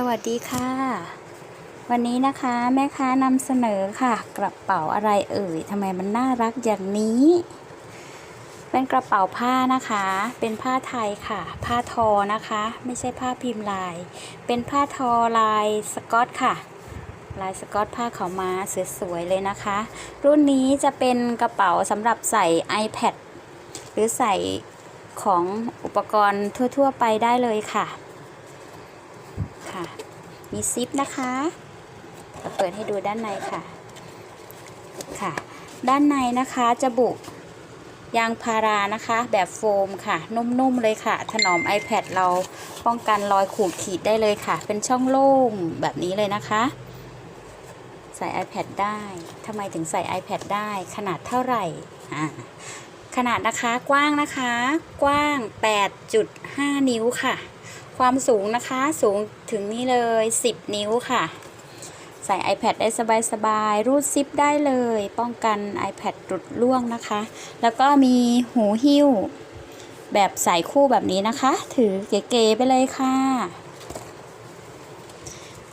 สวัสดีค่ะ วันนี้นะคะแม่ค้านำเสนอค่ะ กระเป๋าอะไรเอ่ยทำไมมันน่ารักอย่างนี้ เป็นกระเป๋าผ้านะคะ เป็นผ้าไทยค่ะ ผ้าทอนะคะ ไม่ใช่ผ้าพิมพ์ลาย เป็นผ้าทอลายสกอตค่ะ ลายสกอตผ้าขาวม้าสวยๆเลยนะคะ รุ่นนี้จะเป็นกระเป๋าสำหรับใส่ iPad หรือใส่ของอุปกรณ์ทั่ว ๆ ไปได้เลยค่ะ ค่ะ มีซิปนะคะเราเปิดให้ดูด้านในค่ะ ค่ะ ด้านในนะคะจะบุยางพารานะคะ แบบโฟมค่ะ นุ่มๆเลยค่ะ ถนอม iPad เราป้องกันรอยขูดขีดได้เลยค่ะ เป็นช่องโล่งแบบนี้เลยนะคะ ใส่ iPad ได้ทำไมถึงใส่ iPad ได้ขนาดเท่าไหร่อ่าขนาดนะคะกว้างนะคะ กว้าง 8.5 นิ้วค่ะ ความสูงนะคะสูงถึงนี่เลย 10 นิ้วค่ะ ใส่ iPad ได้สบายๆ รูดซิปได้เลย ป้องกัน iPad หลุดล่วงนะคะ แล้วก็มีหูหิ้ว แบบใส่คู่แบบนี้นะคะ ถือเก๋ๆไปเลยค่ะ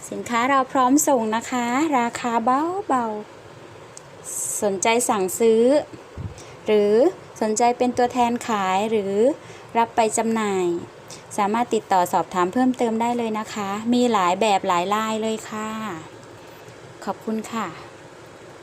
สินค้าเราพร้อมส่งนะคะ ราคาเบาๆ สนใจสั่งซื้อ หรือสนใจเป็นตัวแทนขายหรือรับไปจำหน่าย สามารถติดต่อสอบถามเพิ่มเติมได้เลยนะคะ มีหลายแบบหลายลายเลยค่ะ ขอบคุณค่ะ